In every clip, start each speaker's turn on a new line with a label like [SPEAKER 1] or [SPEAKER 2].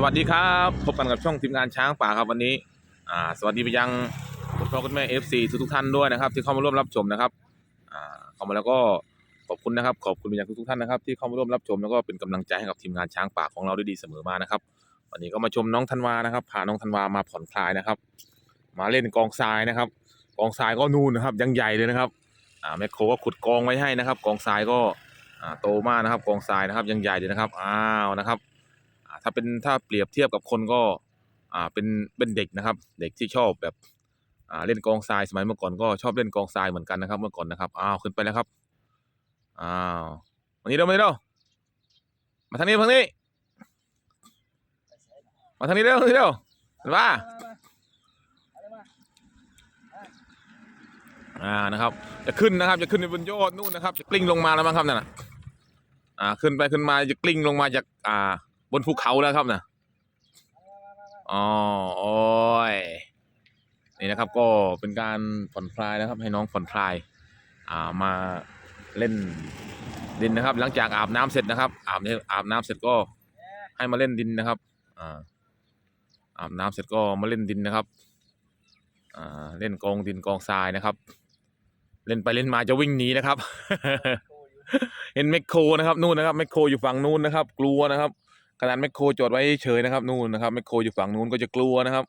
[SPEAKER 1] สวัสดีครับพบกันกับช่องทีมงานช้างป่าครับวันนี้อ่าสวัสดีไปยังคุณพ่อคุณแม่ FC ทุกทุกๆท่านด้วยนะครับ ที่เข้ามาร่วมรับชมนะครับอ่าเข้ามาแล้วก็ขอบคุณนะครับ ขอบคุณไปยังทุกๆท่านนะครับที่เข้ามาร่วมรับชมแล้วก็เป็นกำลังใจให้กับทีมงานช้างป่าของเราได้ดีเสมอมานะครับ วันนี้ก็มาชมน้องธันวานะครับพาน้องธันวามาผ่อนคลายนะครับ มาเล่นกองทรายนะครับ กองทรายก็นูนนะครับยังใหญ่เลยนะครับอ่าแมคโครก็ขุดกองไว้ให้นะครับ กองทรายก็อ่าโตมากนะครับ กองทรายนะครับยังใหญ่เลยนะครับอ้าวนะครับ ถ้าเป็นถ้าเปรียบเทียบกับคนก็อ่าเป็นเป็นเด็กนะครับ เด็กที่ชอบแบบอ่าเล่นกองทรายสมัยเมื่อก่อนก็ชอบเล่นกองทรายเหมือนกันนะครับเมื่อก่อนนะครับอ้าวขึ้นไปแล้วครับอ้าวมานี่เร็วมานี่เร็วมาทางนี้ทางนี้ มาทางนี้เร็วทางนี้เร็วเห็นปะอ่านะครับ จะขึ้นนะครับ จะขึ้นไปบนยอดนู่นนะครับ จะกลิ้งลงมาแล้วมั้งครับนั่นน่ะอ่าขึ้นไปขึ้นมาจะกลิ้งลงมาจากอ่า บนภูเขาแล้วครับนะอ๋อโอ้ยนี่นะครับก็เป็นการผ่อนคลายนะครับ ให้น้องผ่อนคลาย อ่ามาเล่นดินนะครับ หลังจากอาบน้ำเสร็จนะครับ อาบอาบน้ำเสร็จก็ให้มาเล่นดินนะครับ อ่าอาบน้ำเสร็จก็มาเล่นดินนะครับ อ่าเล่นกองดินกองทรายนะครับ เล่นไปเล่นมาจะวิ่งหนีนะครับ เห็นแมคโครนะครับนู่นนะครับแมคโครอยู่ฝั่งนู้นนะครับ กลัวนะครับ ขนาดแมคโครจอดไว้เฉยนะครับนู่นนะครับแมคโครอยู่ฝั่งนู้นก็จะกลัวนะครับ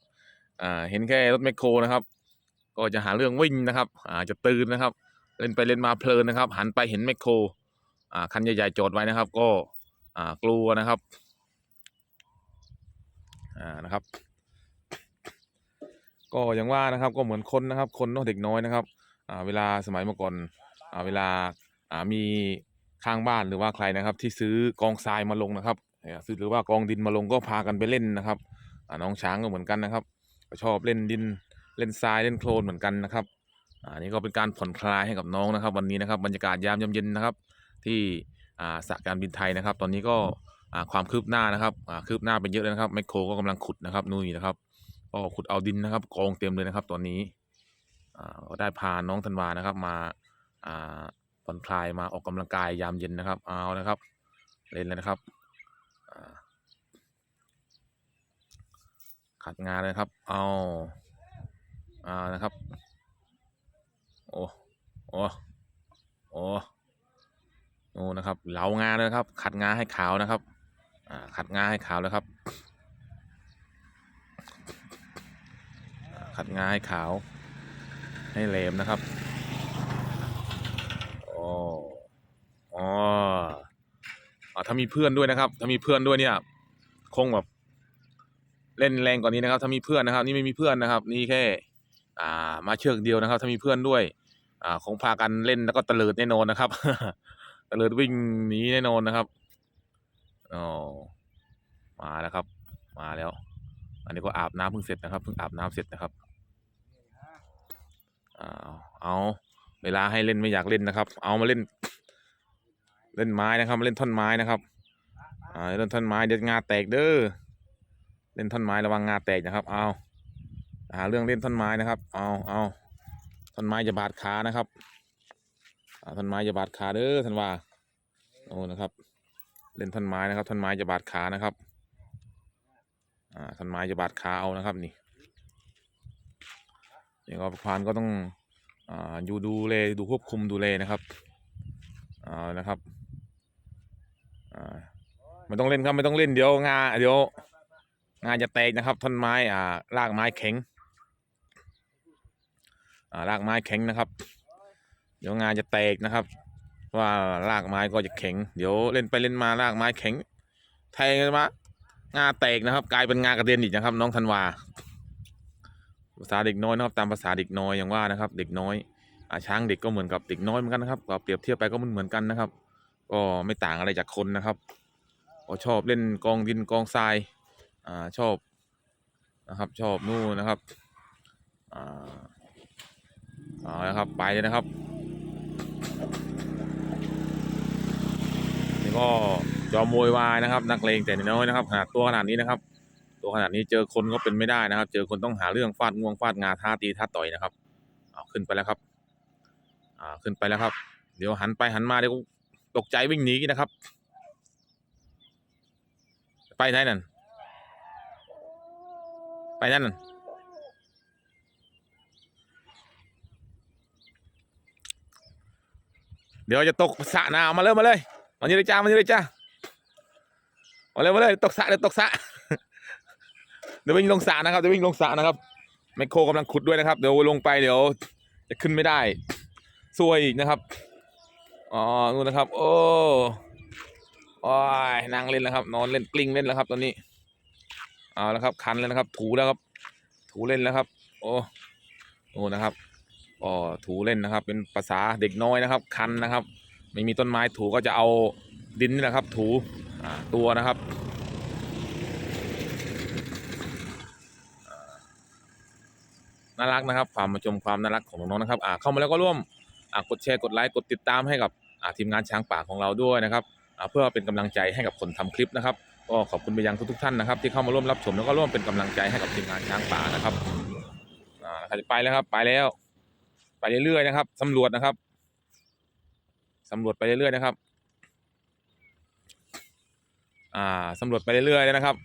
[SPEAKER 1] อ่าเห็นแค่รถแมคโครนะครับ ก็จะหาเรื่องวิ่งนะครับ อ่าจะตื่นนะครับ เล่นไปเล่นมาเพลินนะครับ หันไปเห็นแมคโครอ่าคันใหญ่ๆจอดไว้นะครับ ก็อ่ากลัวนะครับอ่านะครับ ก็อย่างว่านะครับก็เหมือนคนนะครับ คนเนาะเด็กน้อยนะครับอ่าเวลาสมัยเมื่อก่อนอ่าเวลาอ่ามีข้างบ้านหรือว่าใครนะครับ ที่ซื้อกองทรายมาลงนะครับ ซื้อหรือว่ากองดินมาลงก็พากันไปเล่นนะครับน้องช้างก็เหมือนกันนะครับก็ชอบเล่นดินเล่นทรายเล่นโคลนเหมือนกันนะครับอ่านี่ก็เป็นการผ่อนคลายให้กับน้องนะครับ วันนี้นะครับบรรยากาศยามเย็นนะครับ ที่สระการบินไทยนะครับ ตอนนี้ก็ความคืบหน้านะครับคืบหน้าไปเยอะเลยนะครับแมคโครก็กำลังขุดนะครับนู่นนะครับก็ขุดเอาดินนะครับกองเต็มเลยนะครับ ตอนนี้อ่าก็ได้พาน้องธันวานะครับ มาอ่าผ่อนคลายมาออกกำลังกายยามเย็นนะครับเอานะครับ เล่นเลยนะครับอ่า ขัดงานเลยครับ เอาเอานะครับ โอ้โอ้โอ้โอ้นะครับ เหลางานเลยครับ ขัดงานให้ขาวนะครับ อ่า ขัดงานให้ขาวแล้วครับ ขัดงานให้ขาว ให้เลมนะครับอ๋ออ๋ออ่าถ้ามีเพื่อนด้วยนะครับ ถ้ามีเพื่อนด้วยเนี่ย คงแบบ เล่นแรงกว่านี้นะครับ ถ้ามีเพื่อนนะครับ นี่ไม่มีเพื่อนนะครับ นี่แค่ อ่า มาเชือกเดียวนะครับ ถ้ามีเพื่อนด้วย อ่าคงพากันเล่นแล้วก็ตะเลิดแน่นอนนะครับตะเลิดวิ่งหนีแน่นอนนะครับอ๋อมาแล้วครับ มาแล้ว อันนี้ก็อาบน้ำเพิ่งเสร็จนะครับเพิ่งอาบน้ำเสร็จนะครับอ่าเอาเวลาให้เล่นไม่อยากเล่นนะครับ เอามาเล่น เล่นไม้นะครับมาเล่นท่อนไม้นะครับอ่าเล่นท่อนไม้เดี๋ยวงาแตกเด้อ เล่นท่อนไม้ระวังงาแตกนะครับ เอาหาเรื่องเล่นท่อนไม้นะครับ เอาเอาท่อนไม้จะบาดขานะครับอ่าท่อนไม้จะบาดขาเด้อท่านว่าโอ้นะครับ เล่นท่อนไม้นะครับท่อนไม้จะบาดขานะครับอ่าท่อนไม้จะบาดขาเอานะครับนี่นี่ก็พานก็ต้องอ่าอยู่ดูแลดูควบคุมดูแลนะครับอ่านะครับอ่าไม่ต้องเล่นครับไม่ต้องเล่นเดี๋ยวงาเดี๋ยว งาจะแตกนะครับท่อนไม้อ่ารากไม้แข็งอ่ารากไม้แข็งนะครับ เดี๋ยวงาจะแตกนะครับ ว่ารากไม้ก็จะแข็ง เดี๋ยวเล่นไปเล่นมารากไม้แข็งแทงกันมางาแตกนะครับ กลายเป็นงากระเด็นอีกนะครับ น้องธันวาภาษาเด็กน้อยนะครับ ตามภาษาเด็กน้อยอย่างว่านะครับ เด็กน้อยอาช้างเด็กก็เหมือนกับเด็กน้อยเหมือนกันนะครับก็เปรียบเทียบไปก็มันเหมือนกันนะครับ ก็ไม่ต่างอะไรจากคนนะครับก็ชอบเล่นกองดินกองทราย อ่าชอบนะครับชอบนู่นนะครับอ่าเอาละครับไปเลยนะครับนี่ก็จอมวยวายนะครับ นักเลงแต่น้อยนะครับขนาดตัวขนาดนี้นะครับ ตัวขนาดนี้เจอคนก็เป็นไม่ได้นะครับ เจอคนต้องหาเรื่องฟาดงวงฟาดงาท่าตีท่าต่อยนะครับเอาขึ้นไปแล้วครับ อ่าขึ้นไปแล้วครับ เดี๋ยวหันไปหันมาเดี๋ยวตกใจวิ่งหนีนะครับ ไปไหนนั่น ไปนั่นน่ะเดี๋ยวจะตกสะนามาเลยมาเลยมานี่เลยจ้ามานี่เลยจ้ามาเลยมาเลยตกสะเดี๋ยวตกสะเดี๋ยววิ่งลงสะนะครับเดี๋ยววิ่งลงสะนะครับไมโครกำลังขุดด้วยนะครับ เดี๋ยวลงไปเดี๋ยว จะขึ้นไม่ได้ซวยอีกนะครับอ๋อนู่นนะครับ โอ้โอ้ยนั่งเล่นแล้วครับ นอนเล่นกลิ้งเล่นแล้วครับตอนนี้ เอาแล้วครับคันแล้วนะครับ ถูแล้วครับ ถูเล่นแล้วครับ โอ้โอ้นะครับอ๋อถูเล่นนะครับ เป็นภาษาเด็กน้อยนะครับ คันนะครับ ไม่มีต้นไม้ถูก็จะเอาดินนี่แหละครับ ถูตัวนะครับน่ารักนะครับความมาชมความน่ารักของน้องๆนะครับอ่าเข้ามาแล้วก็ร่วมอ่ากดแชร์กดไลค์กดติดตามให้กับอ่าทีมงานช้างป่าของเราด้วยนะครับอ่าเพื่อเป็นกำลังใจให้กับคนทำคลิปนะครับ ก็ขอบคุณไปยังทุกๆท่านนะครับ ที่เข้ามาร่วมรับชมแล้วก็ร่วมเป็นกำลังใจให้กับทีมงานช้างป่านะครับอ่าใครจะไปแล้วครับ ไปแล้ว ไปเรื่อยๆนะครับสำรวจนะครับสำรวจไปเรื่อยๆนะครับ อ่าสำรวจไปเรื่อยๆเลยนะครับ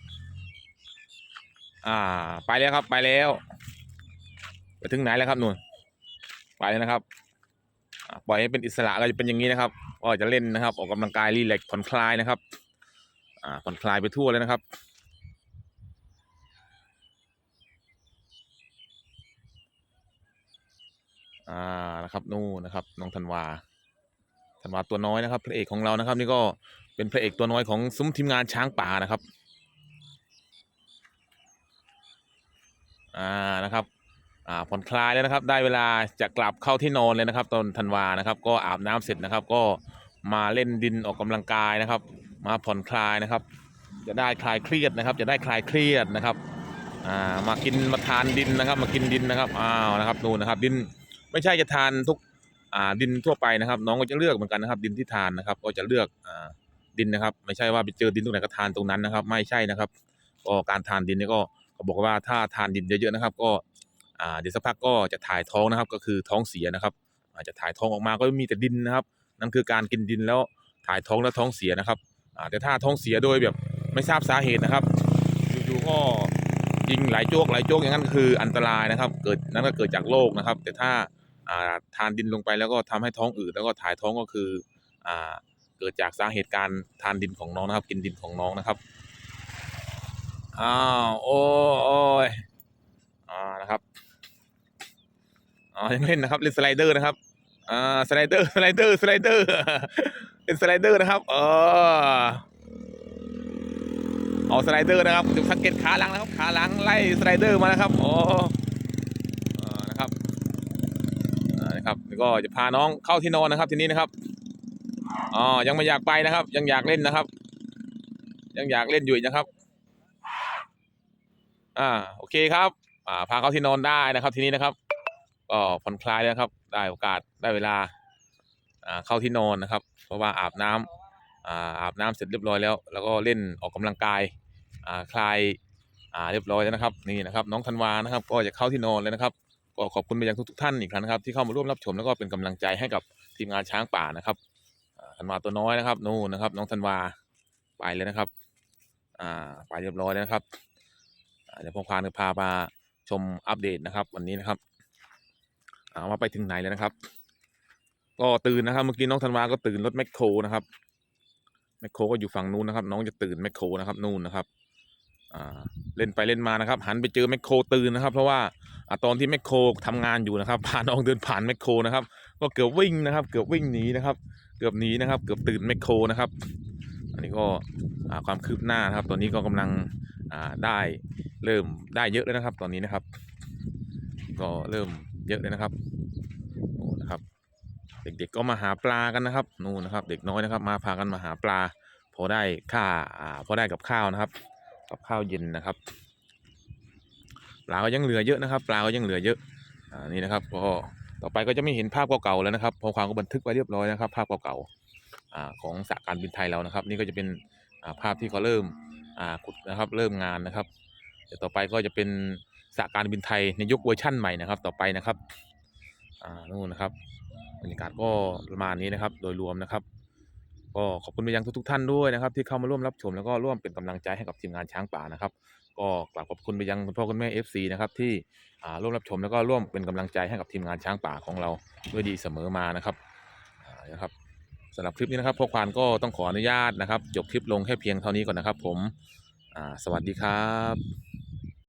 [SPEAKER 1] อ่า ไปแล้วครับ ไปแล้ว ไปถึงไหนแล้วครับนุ่นไปแล้วนะครับปล่อยให้เป็นอิสระก็จะเป็นอย่างนี้นะครับก็จะเล่นนะครับ ออกกำลังกายรีแลกซ์ผ่อนคลายนะครับ อ่าผ่อนคลายไปทั่วเลยนะครับ อ่านะครับนู่นนะครับน้องธันวาธันวาตัวน้อยนะครับ พระเอกของเรานะครับ นี่ก็เป็นพระเอกตัวน้อยของซุ้มทีมงานช้างป่านะครับ อ่านะครับอ่าผ่อนคลายแล้วนะครับ ได้เวลาจะกลับเข้าที่นอนเลยนะครับ ตอนธันวานะครับ ก็อาบน้ำเสร็จนะครับ ก็มาเล่นดินออกกำลังกายนะครับ มาผ่อนคลายนะครับ จะได้คลายเครียดนะครับ จะได้คลายเครียดนะครับอ่ามากินมาทานดินนะครับ มากินดินนะครับอ้าวนะครับนู่นนะครับ ดินไม่ใช่จะทานทุกอ่าดินทั่วไปนะครับ น้องก็จะเลือกเหมือนกันนะครับ ดินที่ทานนะครับ ก็จะเลือกอ่าดินนะครับ ไม่ใช่ว่าไปเจอดินตรงไหนก็ทานตรงนั้นนะครับ ไม่ใช่นะครับก็การทานดินนี่ก็เขาบอกว่าถ้าทานดินเยอะๆนะครับ ก็อ่าเดี๋ยวสักพักก็จะถ่ายท้องนะครับ ก็คือท้องเสียนะครับอาจจะถ่ายท้องออกมาก็มีแต่ดินนะครับ นั่นคือการกินดินแล้วถ่ายท้องแล้วท้องเสียนะครับ แต่ถ้าท้องเสียโดยแบบไม่ทราบสาเหตุนะครับอยู่ๆก็ยิงหลายโจกหลายโจกอย่างนั้นคืออันตรายนะครับ เกิดนั่นก็เกิดจากโรคนะครับ แต่ถ้าทานดินลงไปแล้วก็ทำให้ท้องอืดแล้วก็ถ่ายท้องก็คืออเกิดจากสาเหตุการทานดินของน้องนะครับ กินดินของน้องนะครับอ้าวโอ้โอ้ยอ่านะครับอ๋อยังเล่นนะครับเล่นสไลเดอร์นะครับอ่าสไลเดอร์สไลเดอร์สไลเดอร์ เป็นสไลเดอร์นะครับ เออเอาสไลเดอร์นะครับดูสังเกตขาหลังนะครับ ขาหลังไล่สไลเดอร์มานะครับโอ้อ่านะครับนะครับแล้วก็จะพาน้องเข้าที่นอนนะครับ ทีนี้นะครับอ๋อยังไม่อยากไปนะครับ ยังอยากเล่นนะครับ ยังอยากเล่นอยู่นะครับ อ่าโอเคครับ อ่าพาเข้าที่นอนได้นะครับ ทีนี้นะครับก็ผ่อนคลายแล้วนะครับ ได้โอกาสได้เวลา เข้าที่นอนนะครับ เพราะว่าอาบน้ำอ่าอาบน้ำเสร็จเรียบร้อยแล้ว แล้วก็เล่นออกกำลังกายอ่าคลายอ่าเรียบร้อยแล้วนะครับนี่นะครับน้องธันวานะครับ ก็จะเข้าที่นอนเลยนะครับ ก็ขอบคุณไปยังทุกๆท่านอีกครั้งนะครับ ที่เข้ามาร่วมรับชมแล้วก็เป็นกำลังใจให้กับทีมงานช้างป่านะครับธันวาตัวน้อยนะครับนู่นนะครับ น้องธันวาไปเลยนะครับอ่าไปเรียบร้อยแล้วนะครับเดี๋ยวผมพาพามาชมอัปเดตนะครับ วันนี้นะครับอ่าว่าไปถึงไหนแล้วนะครับ ก็ตื่นนะครับ เมื่อกี้น้องธันวาก็ตื่นรถแมคโครนะครับแมคโครก็อยู่ฝั่งนู้นนะครับ น้องจะตื่นแมคโครนะครับนู่นนะครับอ่าเล่นไปเล่นมานะครับ หันไปเจอแมคโครตื่นนะครับ เพราะว่าอ่าตอนที่แมคโครทำงานอยู่นะครับพาน้องเดินผ่านแมคโครนะครับ ก็เกือบวิ่งนะครับ เกือบวิ่งหนีนะครับ เกือบหนีนะครับ เกือบตื่นแมคโครนะครับ อันนี้ก็อ่าความคืบหน้านะครับ ตอนนี้ก็กำลังอ่าได้เริ่มได้เยอะแล้วนะครับ ตอนนี้นะครับ ก็เริ่มเยอะเลยนะครับ เด็กๆก็มาหาปลากันนะครับนู่นนะครับ เด็กน้อยนะครับ มาพากันมาหาปลา พอได้ค่าอ่าพอได้กับข้าวนะครับ กับข้าวเย็นนะครับปลาก็ยังเหลือเยอะนะครับ ปลาก็ยังเหลือเยอะอ่านี่นะครับก็ต่อไปก็จะไม่เห็นภาพเก่าๆแล้วนะครับพอความก็บันทึกไว้เรียบร้อยนะครับ ภาพเก่าๆอ่าของสากการบินไทยเรานะครับ นี่ก็จะเป็นอ่าภาพที่เขาเริ่มอ่าขุดนะครับ เริ่มงานนะครับเดี๋ยวต่อไปก็จะเป็นสากการบินไทยในยุคเวอร์ชั่นใหม่นะครับ ต่อไปนะครับอ่านู่นนะครับ รรยากาศก็ประมาณนี้นะครับ โดยรวมนะครับ ก็ขอบคุณไปยังทุกๆท่านด้วยนะครับ ที่เข้ามาร่วมรับชมแล้วก็ร่วมเป็นกำลังใจให้กับทีมงานช้างป่านะครับ ก็กราบขอบคุณไปยังคุณพ่อคุณแม่ FC นะครับที่ร่วมรับชมแล้วก็ร่วมเป็นกำลังใจให้กับทีมงานช้างป่าของเราด้วยดีเสมอมานะครับนะครับสำหรับคลิปนี้นะครับพ่อควานก็ต้องขออนุญาตนะครับ จบคลิปลงแค่เพียงเท่านี้ก่อนนะครับ ผมสวัสดีครับ